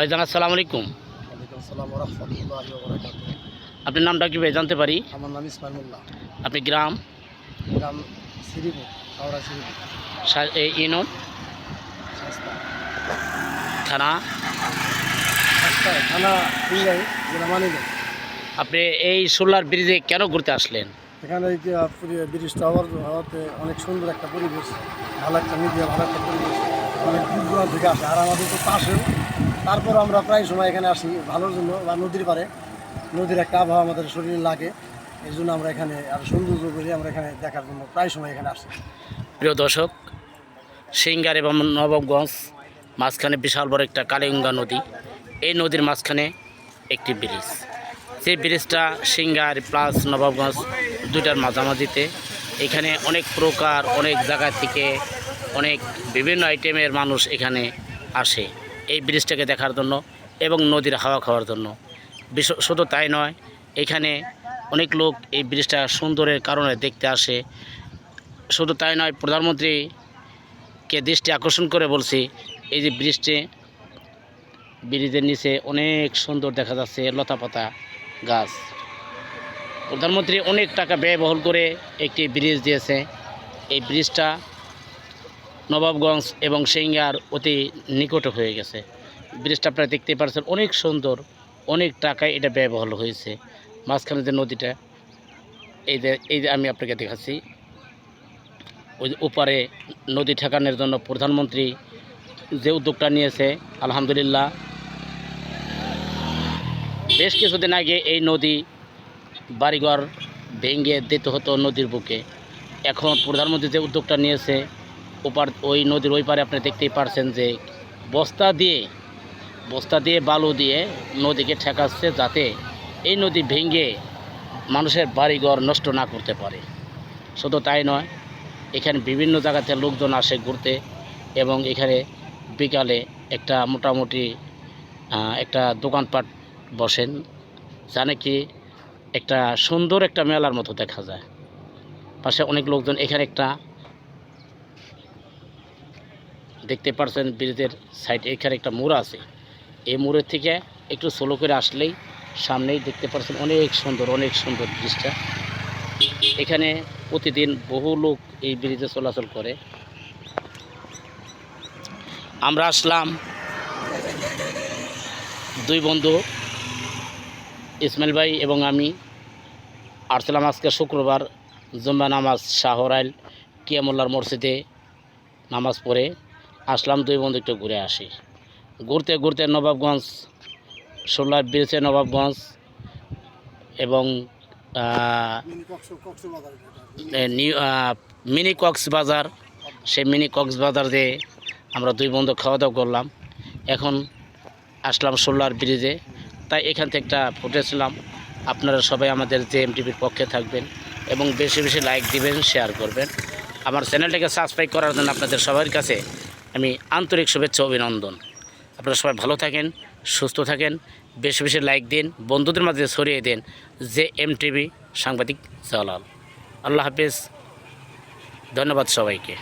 ভাইজান আসসালামু আলাইকুম। আপনার নামটা কি ভাই? জানতে পারি। আমার নাম ইসমাইল মোল্লা। আপনি গ্রাম? গ্রাম শ্রীপুর হাওড়া শ্রীপুর। ইউনিয়ন থানা? থানা আপনি এই সোলার ব্রিজে কেন ঘুরতে আসলেন? এখানে এই যে ব্রিজটা হওয়াতে অনেক সুন্দর একটা পরিবেশ ভালো একটা মিডিয়া ভালো একটা পরিবেশ। অনেক দূরান্ত থেকে আসে, আর আমাদের তো পাশেও। তারপর আমরা প্রায় সময় এখানে আসি ভালোর জন্য, বা নদীর পারে নদীর একটা আবহাওয়া আমাদের শরীরে লাগে এই জন্য আমরা এখানে আর সৌন্দর্য করি আমরা এখানে দেখার জন্য প্রায় সময় এখানে আসি। প্রিয় দর্শক, সিঙ্গার এবং নবাবগঞ্জ মাঝখানে বিশাল বড় একটা কালিগঙ্গা নদী। এই নদীর মাঝখানে একটি ব্রিজ। সেই ব্রিজটা সিঙ্গার প্লাস নবাবগঞ্জ দুইটার মাঝামাঝিতে। এখানে অনেক প্রকার, অনেক জায়গা থেকে অনেক বিভিন্ন আইটেমের মানুষ এখানে আসে এই ব্রিজটাকে দেখার জন্য এবং নদীর হাওয়া খাওয়ার জন্য। শুধু তাই নয়, এখানে অনেক লোক এই ব্রিজটা সুন্দরের কারণে দেখতে আসে। শুধু তাই নয়, প্রধানমন্ত্রীকে দৃষ্টি আকর্ষণ করে বলছি, এই যে ব্রিজটি, ব্রিজের নিচে অনেক সুন্দর দেখা যাচ্ছে লতাপাতা গাছ। প্রধানমন্ত্রী অনেক টাকা ব্যয়বহুল করে একটি ব্রিজ দিয়েছে। এই ব্রিজটা নবাবগঞ্জ এবং সিঙ্গার অতি নিকট হয়ে গেছে। ব্রিজটা আপনারা দেখতে পাচ্ছেন অনেক সুন্দর, অনেক টাকায় এটা ব্যয়বহুল হয়েছে। মাঝখানে যে নদীটা, এই যে এই যে আমি আপনাকে দেখাচ্ছি। ওই ওপারে নদী ঠেকানোর জন্য প্রধানমন্ত্রী যে উদ্যোগটা নিয়েছে, আলহামদুলিল্লাহ। বেশ কিছুদিন আগে এই নদী বাড়িঘর ভেঙে দিতে হতো নদীর বুকে। এখন প্রধানমন্ত্রী যে উদ্যোগটা নিয়েছে ওপার, ওই নদীর ওই পারে আপনি দেখতেই পারছেন যে বস্তা দিয়ে বস্তা দিয়ে, বালু দিয়ে নদীকে ঠেকাচ্ছে যাতে এই নদী ভেঙে মানুষের বাড়িঘর নষ্ট না করতে পারে। শুধু তাই নয়, এখানে বিভিন্ন জায়গাতে লোকজন আসে ঘুরতে এবং এখানে বিকালে একটা মোটামুটি একটা দোকানপাট বসেন যা নাকি একটা সুন্দর একটা মেলার মতো দেখা যায়। পাশে অনেক লোকজন, এখানে একটা দেখতে পারছেন ব্রিজের সাইডে এখানে একটা মোড় আছে। এই মোড়ের থেকে একটু স্লো করে আসলেই সামনেই দেখতে পারছেন অনেক সুন্দর অনেক সুন্দর ব্রিজটা। এখানে প্রতিদিন বহু লোক এই ব্রিজে চলাচল করে। আমরা আসলাম দুই বন্ধু, ইসমাইল ভাই এবং আমি। আসলাম আজকে শুক্রবার, জুম্মা নামাজ শাহরাইল কিয়ামুল্লার মসজিদে নামাজ পড়ে। আসলাম, দুই বন্ধু একটু ঘুরে আসি। ঘুরতে ঘুরতে নবাবগঞ্জ সোলার ব্রিজে নবাবগঞ্জ এবং মিনি কক্সবাজার। সেই মিনি কক্সবাজার দিয়ে আমরা দুই বন্ধু খাওয়া দাওয়া করলাম। এখন আসলাম সোলার ব্রিজে। তাই এখান থেকে একটা ফুটেছিলাম আপনারা সবাই আমাদের জে এম টিভির পক্ষে থাকবেন এবং বেশি বেশি লাইক দিবেন শেয়ার করবেন। আমার চ্যানেলটাকে সাবস্ক্রাইব করার জন্য আপনাদের সবার কাছে আমি আন্তরিক শুভেচ্ছা অভিনন্দন। আপনারা সবাই ভালো থাকেন, সুস্থ থাকেন, বেশি বেশি লাইক দিন, বন্ধুদের মাঝে ছড়িয়ে দিন। জে এম টিভি সাংবাদিক জালাল। আল্লাহ হাফিজ। ধন্যবাদ সবাইকে।